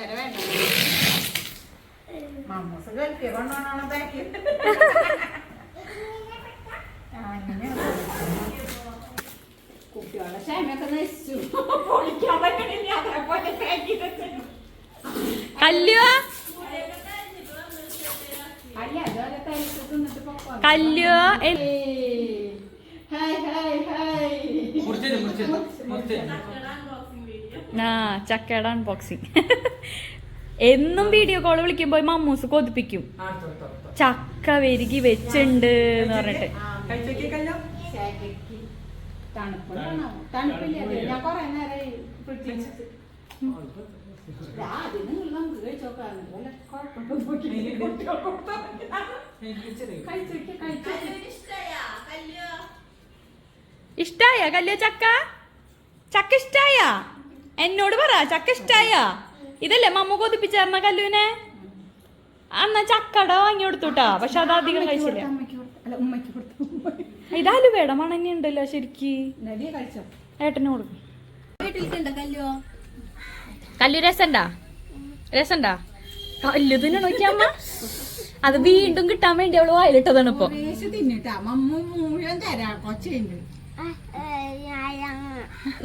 ശർക്കര വേണ്ട. മമ്മൂസ് ഗൾഫിൽ കൊണ്ടുപോകണ ബാക്കി? കുട്ടികളുടെ ക്ഷമയൊക്കെ നശിച്ചു. പൊളിക്കാൻ പറ്റണില്ല. അതേപോലെ പാക്ക് ചെയ്തിട്ട് കല്ലുവ അല്ല കല്ലുവ ഹായ് ഹായ് ഹായ് മുറിച്ചേര് മുറിച്ചേര് മുറിച്ചേര് ആ ചക്കയുടെ അൺബോക്സിങ് എന്നും വീഡിയോ കോൾ വിളിക്കുമ്പോ മമ്മൂസ് കൊതിപ്പിക്കും. ചക്ക വെരുകി വെച്ചുണ്ട് എന്ന് പറഞ്ഞിട്ട്. ഇഷ്ടായ? കല്യോ ചക്ക? ചക്ക ഇഷ്ടായ? എന്നോട് പറ ചക്ക ഇഷ്ടായ? ഇതല്ലേ മമ്മ കൊതിപ്പിച്ചേർന്ന കല്ലുവിനെ? അന്ന ചക്കട വാങ്ങി കൊടുത്തുട്ടാ പക്ഷെ അത് അധികം കഴിച്ചില്ല. ഇതാലും കൊടുത്തു. അല്ല, ഉമ്മയ്ക്ക് കൊടുത്തു. ഇതാലു വേട മണന്നെ ഉണ്ടല്ലോ ശരിക്ക്. നടിയെ കഴിച്ചോ? ഏട്ടന് കൊടുക്കും കല്ലു രസണ്ടാ? രസണ്ടാ? കല്ലു തന്നെ നോക്കിയമ്മ അത് വീണ്ടും കിട്ടാൻ വേണ്ടി അവൾ വായിലിട്ടതാണ് ഇപ്പൊ കുറേശ്ശെ തിന്നിട്ടാ മമ്മ മുഴുവൻ തരാ കൊച്ചുണ്ട്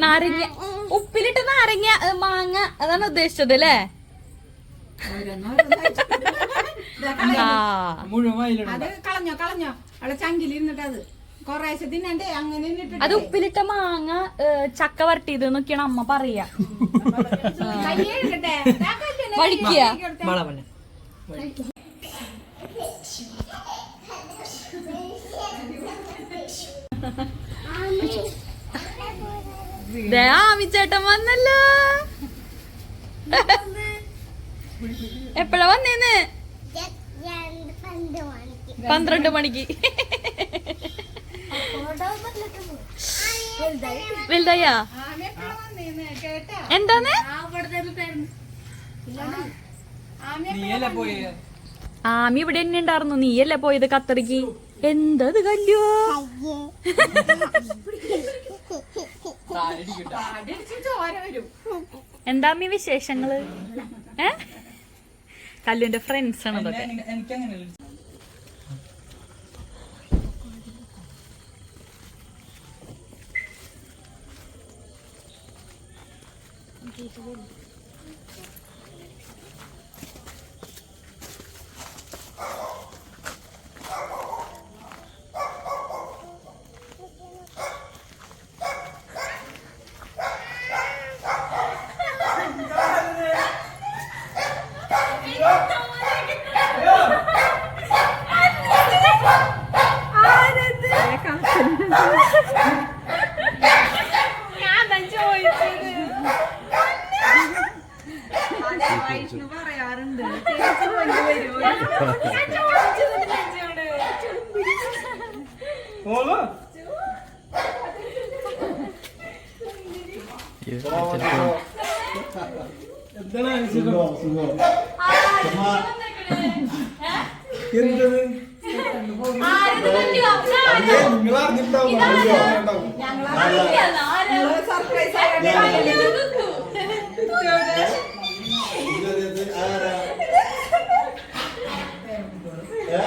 നാരങ്ങ. ഉപ്പിലിട്ട് നാരങ്ങ മാങ്ങ അതാണ് ഉദ്ദേശിച്ചത് അല്ലേ? അത് ഉപ്പിലിട്ട മാങ്ങ ചക്ക വരട്ടിയത് എന്നൊക്കെയാണ് അമ്മ പറയാ. കൈ കഴുകട്ടെ. ദാ ആമിച്ചേട്ടൻ വന്നല്ലോ. എപ്പോഴാ വന്നേന്ന്? പന്ത്രണ്ട് മണിക്ക്. വലുതായാ? എന്താന്ന്? ആമി ഇവിടെ തന്നെ ഉണ്ടായിരുന്നു. നീയല്ലേ പോയത് കത്തറിക്ക് എന്തത് കല്ലോ അടിച്ച് ചോര വരും. എന്താമി വിശേഷങ്ങൾ? ഏ? കല്ലുന്റെ ഫ്രണ്ട്സ് ആണ് അതൊക്കെ എനിക്കങ്ങനെ എന്തത് സർപ്രൈസ് ആയിട്ട് ഇതത് ആരാ ഏ?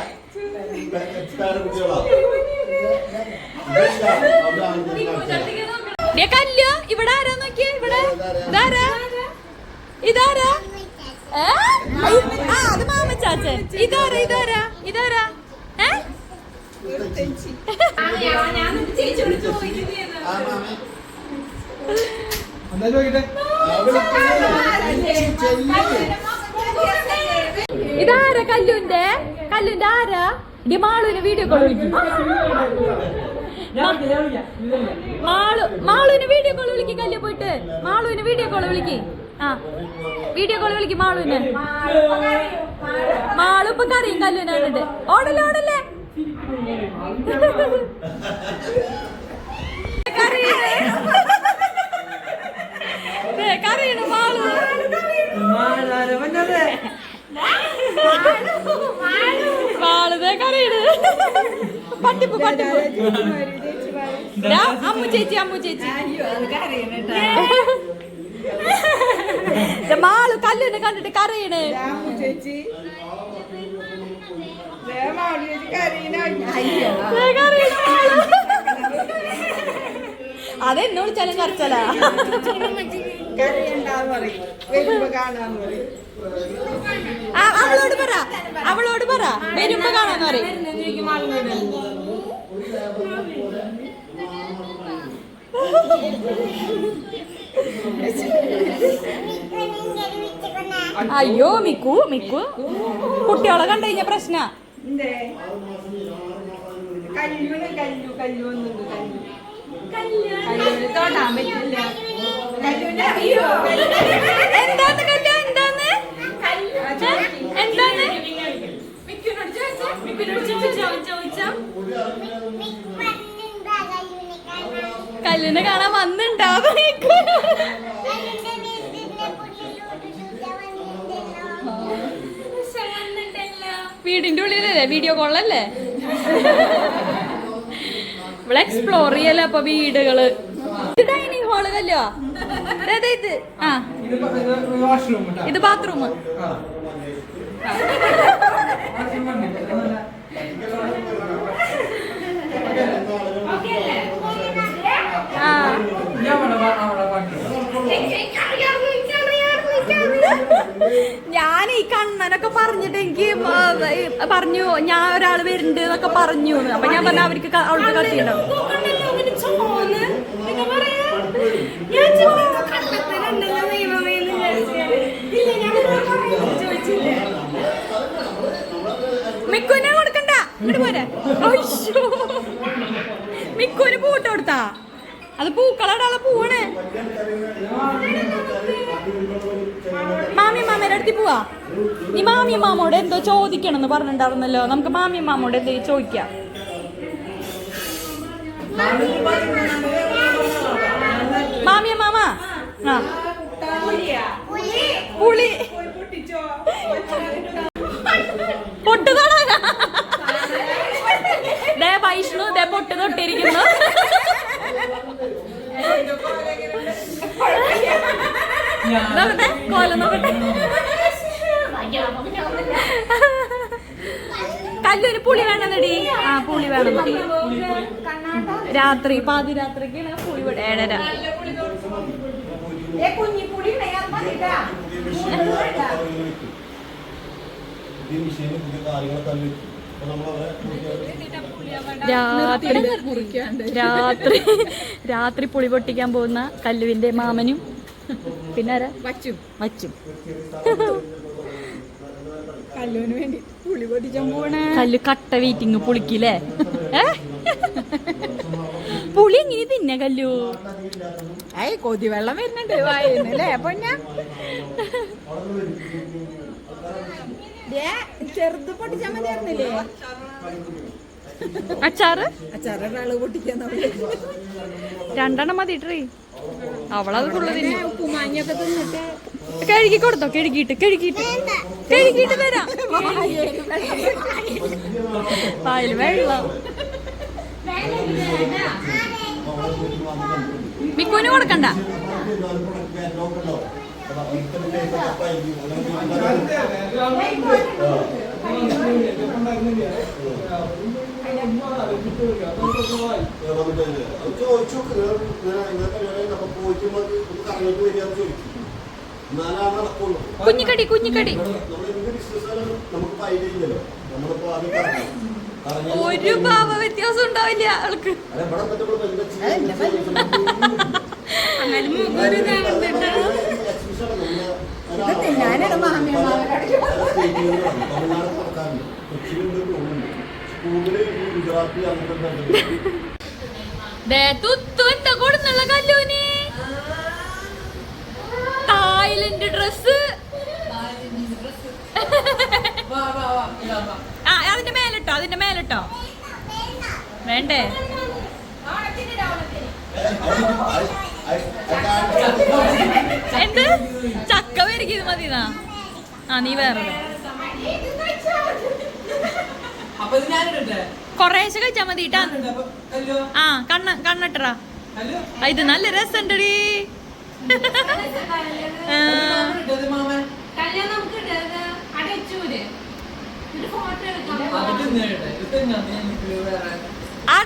എക്സ്പയർ കുട്ടികളാ ഇതല്ല, അതാണ് ഇതിനകത്ത്. ദേ ഇതാരാ കല്ലുണ്ട് കല്ലുന്റെ ആരാ? മാളുവിന് വീഡിയോ കോൾ വിളിക്കും. മാളു മാളുവിന് വീഡിയോ കോൾ വിളിക്കും കല്ല് പോയിട്ട്. മാളുവിന് വീഡിയോ കോൾ വിളിക്കും. ആ. വീഡിയോ കോൾ വിളിക്കും മാളുവിന്. മാളു ഇപ്പൊ കറിയും കല്ലുവിനാണ് ഓടല്ലേ ഓടല്ലേ? ദാ, അമ്മു ചേച്ചി അമ്മു ചേച്ചി. മാൾ കല്ലിനെ കണ്ടിട്ട് കരയണ്. അതെന്നെ വിളിച്ചാലും കരച്ചലാ. അവളോട് പറ. അവളോട് പറ. വരുമ്പോ കാണാന്ന് പറയും. അയ്യോ മിക്കു മിക്കു. കുട്ടികളെ കണ്ടു കഴിഞ്ഞ പ്രശ്ന. എന്തേ കല്ലൂന് കല്ലു കല്ലു വന്നുണ്ട് കല്ലു കല്ലൂന് തൊടാൻ പറ്റില്ല കല്ലൂന് അറിയോ എന്താന്ന് കല്യാ എന്താന്ന് ഏ? എന്താന്ന് കല്ലിനെ കാണാൻ വന്നിണ്ടാവും വീടിന്റെ ഉള്ളിലല്ലേ? വീഡിയോ കോളല്ലേ ഇവിടെ എക്സ്പ്ലോർ ചെയ്യല്ലേ അപ്പൊ വീടുകൾ? ഡൈനിങ് ഹാൾ കല്ലോ അതെ ഇത് ആ. ഇത് ബാത്റൂം ആ. ഞാൻ ഈ കണ്ണനൊക്കെ പറഞ്ഞിട്ട് എനിക്ക് പറഞ്ഞു ഞാൻ ഒരാൾ വരുന്നുണ്ട് എന്നൊക്കെ പറഞ്ഞു. അപ്പൊ ഞാൻ പറഞ്ഞ അവർക്ക് അവൾക്ക് കത്തിയുണ്ടാവും മിക്കുനെ കൊടുക്കണ്ട. ഇങ്ങോട്ട് പോരെ. അയ്യോ. മിക്കുന് പൂട്ട് കൊടുത്താ. അത് പൂക്കളടാളെ പൂവണേ. മാമി മാമയുടെ അടുത്ത് പോവാ. നീ മാമി മാമോട് എന്തോ ചോദിക്കണം എന്ന് പറഞ്ഞിട്ടുണ്ടായിരുന്നല്ലോ. നമുക്ക് മാമി മാമോട് എന്തെങ്കിലും ചോദിക്കാം. മാമിയ മാമ. ആ. നോക്കട്ടെ. കോലം നോക്കട്ടെ. കല്ലൊരു പുളി വേണമെന്നടി. ആ പുളി വേണം. രാത്രി പാതിരാത്രിക്ക് പുളി ഏഴര രാത്രി രാത്രി പുളി പൊട്ടിക്കാൻ പോകുന്ന കല്ലുവിന്റെ മാമനും പിന്നെ ആരാ വച്ചും വച്ചും കല്ലൂന് വേണ്ടി പുളി പൊടിച്ചാൻ പോണേ. കല്ല് കട്ട വീറ്റിങ് പുളിക്കില്ലേ? പുളി എങ്ങനെ തിന്നെ കല്ലു? ഏയ് കൊതിവെള്ളം വരുന്നുണ്ട് വായനല്ലേ പൊന്ന? ചെറുത് പൊട്ടിച്ചാൽ മതിയായിരുന്നില്ലേ? അച്ചാറ്? രണ്ടെണ്ണം മതി ട്രീ അവളത് ഫുള്ള് കഴുകിട്ട് കഴുകിട്ട് കഴുകിട്ട് കഴുകി കൊടുത്തോ? കഴുകിയിട്ട് കഴുകിയിട്ട്. കഴുകിയിട്ട് തരാം. പായൽ വെള്ളം. മിക്കുവിന് കൊടുക്കണ്ട? എന്നാലാണ് നടക്കുള്ളൂ കുഞ്ഞിക്കടി. കുഞ്ഞിക്കടി നമുക്ക് നമ്മളിപ്പോ ആദ്യം പറഞ്ഞു പറഞ്ഞു ഒരു ഭാവ വ്യത്യാസം ഉണ്ടാവില്ല ആൾക്ക്. ഞാനാണ് മാമിയമ്മാവരെ കൊടുന്നുള്ള കല്ലൂനി. തായ്ലൻഡ് ഡ്രസ് ആ അതിന്റെ മേലിട്ടോ അതിന്റെ മേലിട്ടോ. വേണ്ടേ? എന്ത്? ചക്ക വരിക്കുന്നത് മതിന്നാ? ആ നീ വേറെ കൊറേശ്ശെ കഴിച്ചാ മതി ആ കണ്ണ കണ്ണട്ടറാ ഇത് നല്ല രസമുണ്ടടി ആ.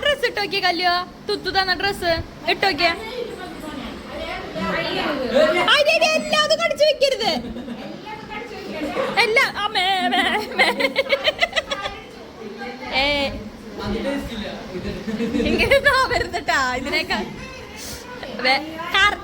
ഡ്രസ് ഇട്ടോക്കിയ കല്യോ തുത്തു തന്ന ഡ്രസ് ഇട്ടോക്കിയ എല്ലാം അത് കടിച്ചു വെക്കരുത്. എല്ലാം ആ, ഇങ്ങനെ വരുന്നിട്ടാ കാർ-